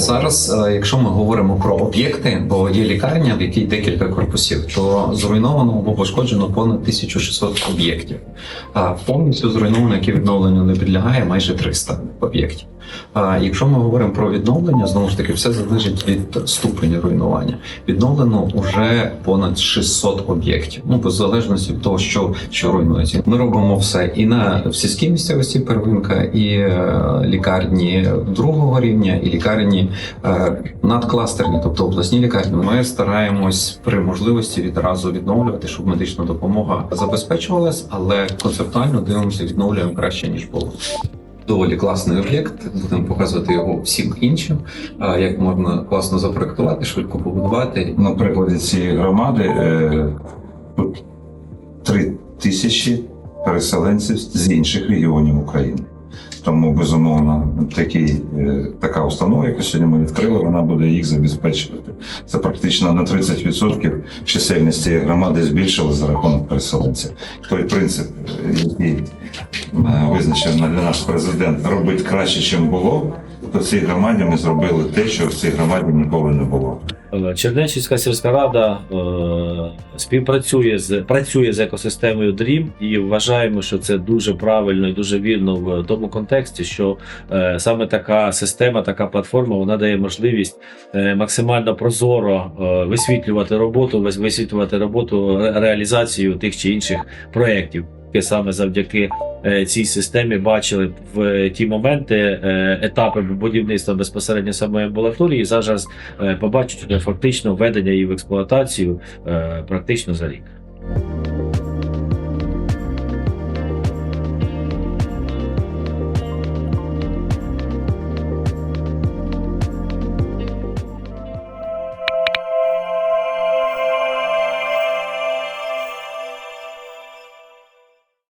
зараз, е, якщо ми говоримо про об'єкти, бо є лікарня, в якій декілька корпусів, то зруйновано або пошкоджено понад 1600 об'єктів. А повністю зруйновано, яке відновленню не підлягає, майже 300 об'єктів. А якщо ми говоримо про відновлення, знову ж таки, все залежить від ступеня руйнування. Відновлено вже понад 600 об'єктів. Ну, по залежності від того, що, що руйнується. Ми робимо все і на в сільській місцевості первинка, і е, лікарні другого рівня, і лікарні е, надкластерні, тобто обласні лікарні. Ми стараємось при можливості відразу відновлювати, щоб медична допомога забезпечувалась, але концептуально дивимося, відновлюємо краще ніж було. Доволі класний об'єкт, будемо показувати його всім іншим, як можна класно запроектувати, швидко побудувати. На прикладі цієї громади е, тут три тисячі переселенців з інших регіонів України. Тому, безумовно, такий, е, така установа, яку сьогодні ми відкрили, вона буде їх забезпечувати. Це практично на 30% чисельність цієї громади збільшили за рахунок переселенців. Той принцип, е, який е, визначив для нас президент, робити краще, ніж було, то в цій громаді ми зробили те, що в цій громаді ніколи не було. Е, Чернечівська сільська рада е, співпрацює з працює з екосистемою DREAM і вважаємо, що це дуже правильно і дуже вірно в тому контексті, що е, саме така система, така платформа, вона дає можливість е, максимально прозоро е, висвітлювати роботу, вис- висвітлювати роботу ре- реалізацію тих чи інших проєктів. Саме завдяки цій системі бачили в ті моменти, е, етапи будівництва безпосередньо самої амбулаторії. Зараз е, побачать фактично введення її в експлуатацію е, практично за рік.